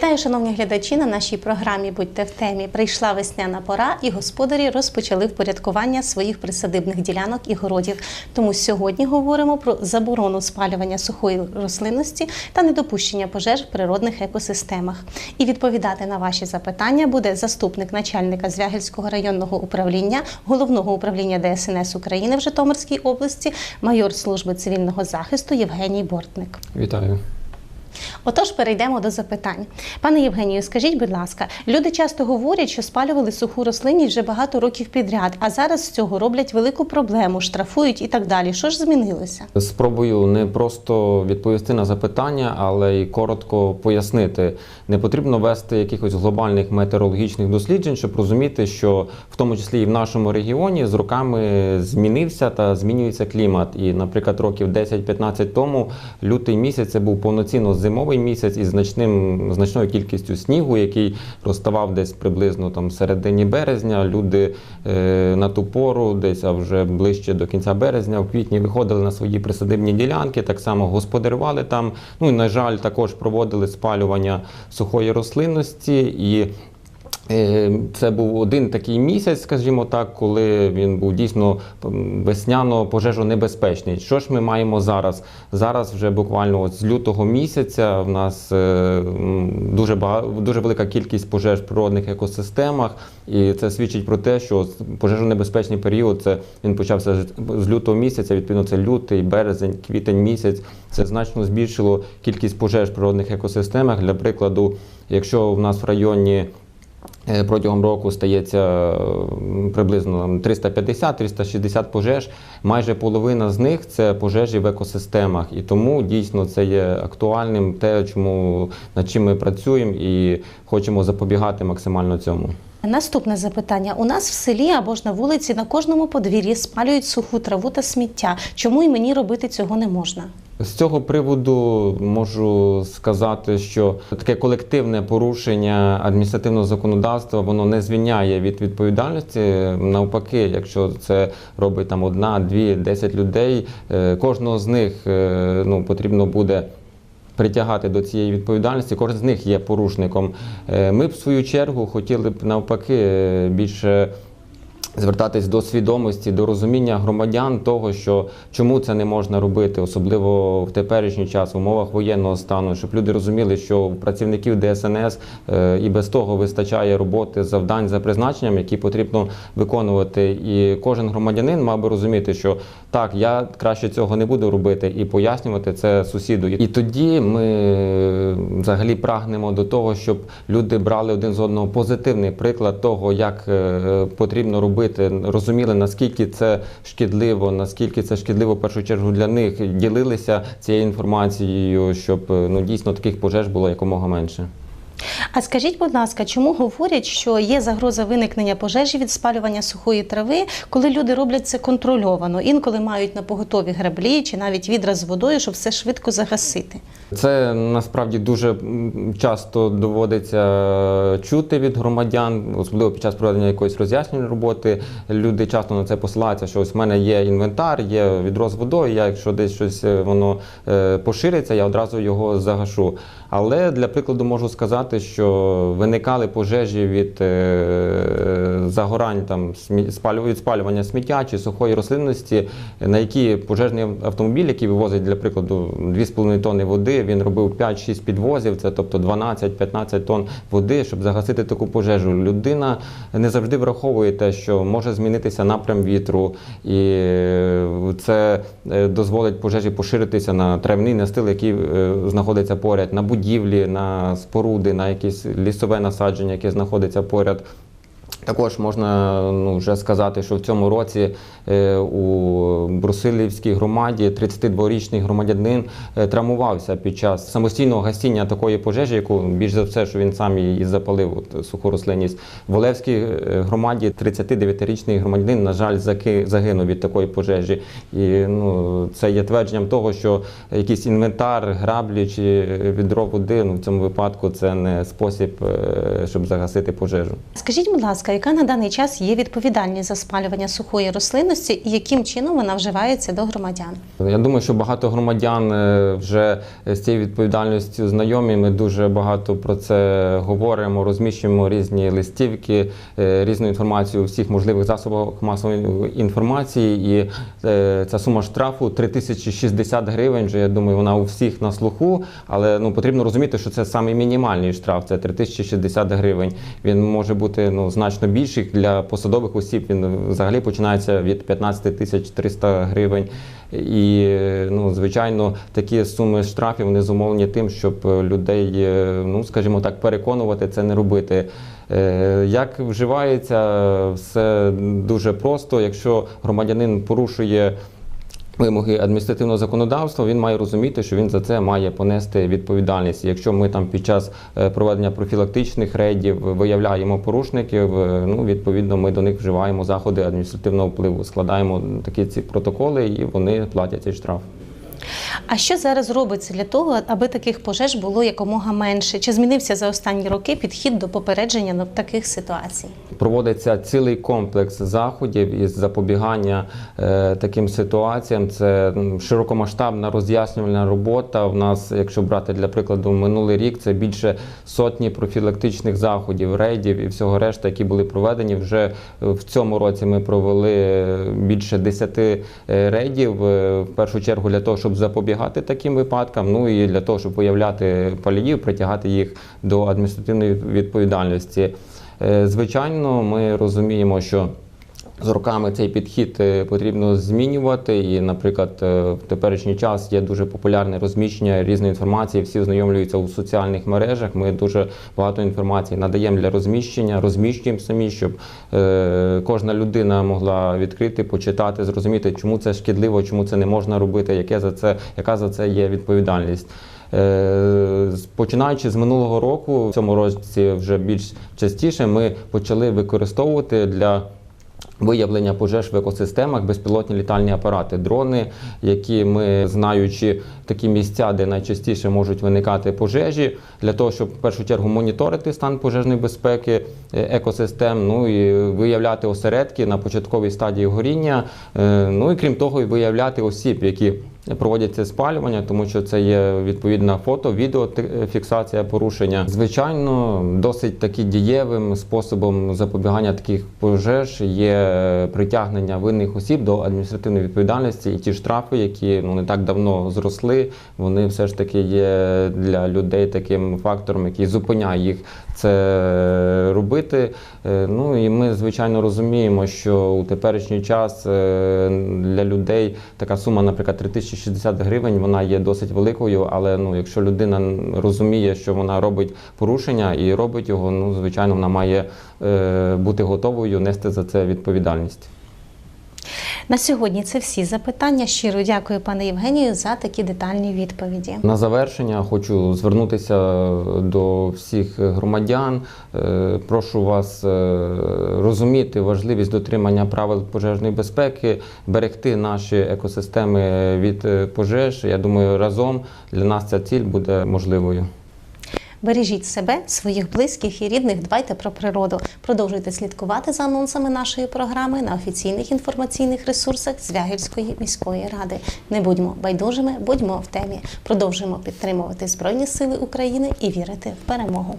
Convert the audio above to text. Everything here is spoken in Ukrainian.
Вітаю, шановні глядачі. На нашій програмі Будьте в темі. Прийшла весняна пора, і господарі розпочали впорядкування своїх присадибних ділянок і городів. Тому сьогодні говоримо про заборону спалювання сухої рослинності та недопущення пожеж в природних екосистемах. І відповідати на ваші запитання буде заступник начальника Звягельського районного управління головного управління ДСНС України в Житомирській області, майор служби цивільного захисту Євгеній Бортник. Вітаю. Отож, перейдемо до запитань. Пане Євгенію, скажіть, будь ласка, люди часто говорять, що спалювали суху рослинність вже багато років підряд, а зараз з цього роблять велику проблему, штрафують і так далі. Що ж змінилося? Спробую не просто відповісти на запитання, але й коротко пояснити. Не потрібно вести якихось глобальних метеорологічних досліджень, щоб розуміти, що в тому числі і в нашому регіоні з роками змінився та змінюється клімат. І, наприклад, років 10-15 тому лютий місяць це був повноцінно зимовий місяць із значним значною кількістю снігу, який розставав десь приблизно там середині березня. Люди е, на ту пору, десь а вже ближче до кінця березня, в квітні виходили на свої присадибні ділянки, так само господарювали там. Ну і на жаль, також проводили спалювання сухої рослинності і. Е, Це був один такий місяць, скажімо так, коли він був дійсно весняно пожежонебезпечний. Що ж ми маємо зараз? Зараз вже буквально от з лютого місяця в нас е, дуже багато, дуже велика кількість пожеж в природних екосистемах, і це свідчить про те, що пожежонебезпечний період це він почався з- лютого місяця. Відповідно, це лютий, березень, квітень місяць. Це значно збільшило кількість пожеж в природних екосистемах. Для прикладу, якщо в нас в районі Протягом року стається е, приблизно там 350-360 пожеж. Майже половина з них це пожежі в екосистемах, і тому дійсно це є актуальним те, чому над чим ми працюємо і хочемо запобігати максимально цьому. Наступне запитання: у нас в селі або ж на вулиці на кожному подвір'ї спалюють суху траву та сміття. Чому і мені робити цього не можна? З цього приводу можу сказати, що таке колективне порушення адміністративного законодавства воно не звільняє від відповідальності. Навпаки, якщо це робить там одна, дві, десять людей, е, кожного з них е, ну, потрібно буде. Притягати до цієї відповідальності, кожен з них є порушником. Е, Ми б в свою чергу хотіли б навпаки більше звертатись до свідомості, до розуміння громадян того, що чому це не можна робити, особливо в теперішній час, в умовах воєнного стану, щоб люди розуміли, що працівників ДСНС е, і без того вистачає роботи завдань за призначенням, які потрібно виконувати. І кожен громадянин мав би розуміти, що так, я краще цього не буду робити, і пояснювати це сусіду. І тоді ми взагалі прагнемо до того, щоб люди брали один з одного позитивний приклад того, як е, потрібно робити, розуміли наскільки це шкідливо, наскільки це шкідливо в першу чергу для них, ділилися цією інформацією, щоб е, ну дійсно таких пожеж було якомога менше. А скажіть, будь ласка, чому говорять, що є загроза виникнення пожежі від спалювання сухої трави, коли люди роблять це контрольовано, інколи мають на поготові граблі чи навіть відра з водою, щоб все швидко загасити? Це насправді дуже часто доводиться чути від громадян, особливо під час проведення якоїсь роз'яснювальної роботи. Люди часто на це посилаються, що ось в мене є інвентар, є відро з водою. Я, якщо десь щось е, воно е, пошириться, я одразу його загашу. Але для прикладу можу сказати, що виникали пожежі від е, загорань там від спалювання сміття чи сухої рослинності, на які пожежний автомобіль, який вивозить для прикладу 2,5 тонни води, він робив 5-6 підвозів, це тобто 12-15 тонн води, щоб загасити таку пожежу. Людина не завжди враховує те, що може змінитися напрям вітру, і е, це е, дозволить пожежі поширитися на травний настил, який знаходиться поряд, на будівлі, на споруди, на якісь лісове насадження, яке знаходиться поряд. Також можна ну, вже сказати, що в цьому році е, у Брусилівській громаді 32-річний громадянин е, травмувався під час самостійного гасіння такої пожежі, яку більш за все, що він сам і запалив от, суху рослинність. В Олевській е, громаді 39-річний громадянин, на жаль, загинув від такої пожежі. І ну, це є твердженням того, що якийсь інвентар, граблі чи відро води ну, в цьому випадку це не спосіб, щоб загасити пожежу. Скажіть, будь ласка, ласка, яка на даний час є відповідальність за спалювання сухої рослинності і яким чином вона вживається до громадян? Я думаю, що багато громадян е, вже з цією відповідальністю знайомі. Ми дуже багато про це говоримо, розміщуємо різні листівки, е, різну інформацію у всіх можливих засобах масової інформації. І е, ця сума штрафу 3060 гривень. Вже я думаю, вона у всіх на слуху. Але ну потрібно розуміти, що це саме мінімальний штраф. Це 3060 гривень. Він може бути ну значно більший для посадових осіб. Він взагалі починається від 15 тисяч 300 гривень. І ну, звичайно, такі суми штрафів вони зумовлені тим, щоб людей, е, ну скажімо так, переконувати це не робити. Е, Як вживається, все дуже просто. Якщо громадянин порушує вимоги адміністративного законодавства, він має розуміти, що він за це має понести відповідальність. Якщо ми там під час е, проведення профілактичних рейдів виявляємо порушників, е, ну відповідно ми до них вживаємо заходи адміністративного впливу, складаємо такі ці протоколи, і вони платять цей штраф. А що зараз робиться для того, аби таких пожеж було якомога менше? Чи змінився за останні роки підхід до попередження таких ситуацій? Проводиться цілий комплекс заходів із запобігання е, таким ситуаціям. Це широкомасштабна роз'яснювальна робота. В нас, якщо брати для прикладу, минулий рік це більше сотні профілактичних заходів, рейдів і всього решта, які були проведені. Вже в цьому році ми провели е, більше 10 е, рейдів. е, В першу чергу для того, щоб запобігати таким випадкам. Ну і для того, щоб виявляти паліїв, притягати їх до адміністративної відповідальності. Е, Звичайно, ми розуміємо, що з роками цей підхід е, потрібно змінювати. І, наприклад, е, в теперішній час є дуже популярне розміщення різної інформації. Всі ознайомлюються у соціальних мережах. Ми дуже багато інформації надаємо для розміщення, розміщуємо самі, щоб е, кожна людина могла відкрити, почитати, зрозуміти, чому це шкідливо, чому це не можна робити, яке за це, яка за це є відповідальність. Починаючи з минулого року, в цьому році вже більш частіше ми почали використовувати для виявлення пожеж в екосистемах безпілотні літальні апарати, дрони, які ми, знаючи такі місця, де найчастіше можуть виникати пожежі, для того, щоб в першу чергу моніторити стан пожежної безпеки е, екосистем, ну і виявляти осередки на початковій стадії горіння. Е, Ну і крім того, і виявляти осіб, які проводять це спалювання, тому що це є відповідна фото, відео ти- фіксація порушення. Звичайно, досить таки дієвим способом запобігання таких пожеж є притягнення винних осіб до адміністративної відповідальності і ті штрафи, які ну не так давно зросли, вони все ж таки є для людей таким фактором, який зупиняє їх це робити. Е, Ну і ми звичайно розуміємо, що у теперішній час е, для людей така сума, наприклад, 3060 гривень, вона є досить великою. Але ну, якщо людина розуміє, що вона робить порушення і робить його, ну звичайно, вона має е, бути готовою нести за це відповідальність. На сьогодні це всі запитання. Щиро дякую, пане Євгенію, за такі детальні відповіді. На завершення хочу звернутися до всіх громадян. Е, Прошу вас е, розуміти важливість дотримання правил пожежної безпеки, берегти наші екосистеми від е, пожеж. Я думаю, разом для нас ця ціль буде можливою. Бережіть себе, своїх близьких і рідних, дбайте про природу. Продовжуйте слідкувати за анонсами нашої програми на офіційних інформаційних ресурсах Звягільської міської ради. Не будьмо байдужими, будьмо в темі. Продовжуємо підтримувати Збройні Сили України і вірити в перемогу.